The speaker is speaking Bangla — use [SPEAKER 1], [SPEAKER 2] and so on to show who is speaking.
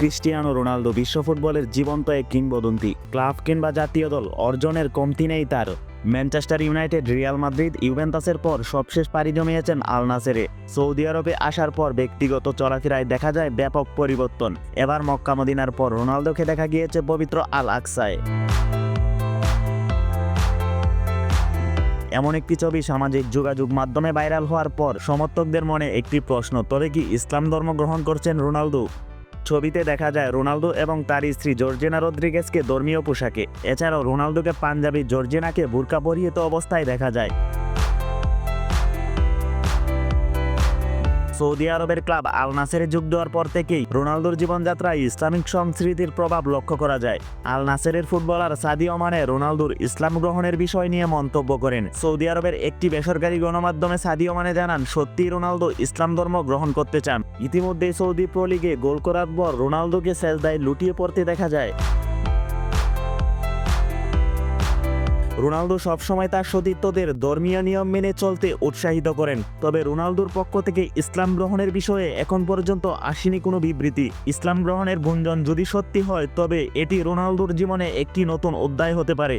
[SPEAKER 1] ক্রিস্টিয়ানো রোনালদো বিশ্ব ফুটবলের জীবন্ত এক কিংবদন্তি। ক্লাব কিংবা জাতীয় দল অর্জনের কমতি নেই তার। ম্যানচেস্টার ইউনাইটেড, রিয়াল মাদ্রিদ ইউভেন্তাসের পর সবশেষ পাড়ি জমিয়েছেন আল নাসেরে। সৌদি আরবে আসার পর ব্যক্তিগত চলাফেরায় দেখা যায় ব্যাপক পরিবর্তন। এবার মক্কা মদিনার পর রোনালদোকে দেখা গিয়েছে পবিত্র আল আকসায়। এমন একটি ছবি সামাজিক যোগাযোগ মাধ্যমে ভাইরাল হওয়ার পর সমর্থকদের মনে একটি প্রশ্ন, তবে কি ইসলাম ধর্ম গ্রহণ করছেন রোনালদো? ছবিতে দেখা যায় রোনালদো এবং তার স্ত্রী জর্জেনা রদ্রিগেসকে ধর্মীয় পোশাকে। এছাড়াও রোনালদোকে পাঞ্জাবি জর্জেনাকে বুরকা পরিহিত অবস্থায় দেখা যায়। সৌদি আরবের ক্লাব আল নাসেরে যোগ দেওয়ার পর থেকেই রোনালদোর জীবনযাত্রায় ইসলামিক সংস্কৃতির প্রভাব লক্ষ্য করা যায়। আল নাসেরের ফুটবলার সাদিও মানে রোনালদোর ইসলাম গ্রহণের বিষয় নিয়ে মন্তব্য করেন। সৌদি আরবের একটি বেসরকারি গণমাধ্যমে সাদি মানে জানান সত্যি রোনালদো ইসলাম ধর্ম গ্রহণ করতে চান। ইতিমধ্যে সৌদি প্রো লিগে গোল করার পর রোনালদোকে সেজদায় লুটিয়ে পড়তে দেখা যায়। রোনালদো সবসময় তার সতীর্থদের ধর্মীয় নিয়ম মেনে চলতে উৎসাহিত করেন। তবে রোনালদোর পক্ষ থেকে ইসলাম গ্রহণের বিষয়ে এখন পর্যন্ত আসেনি কোনো বিবৃতি। ইসলাম গ্রহণের গুঞ্জন যদি সত্যি হয়, তবে এটি রোনালদোর জীবনে একটি নতুন অধ্যায় হতে পারে।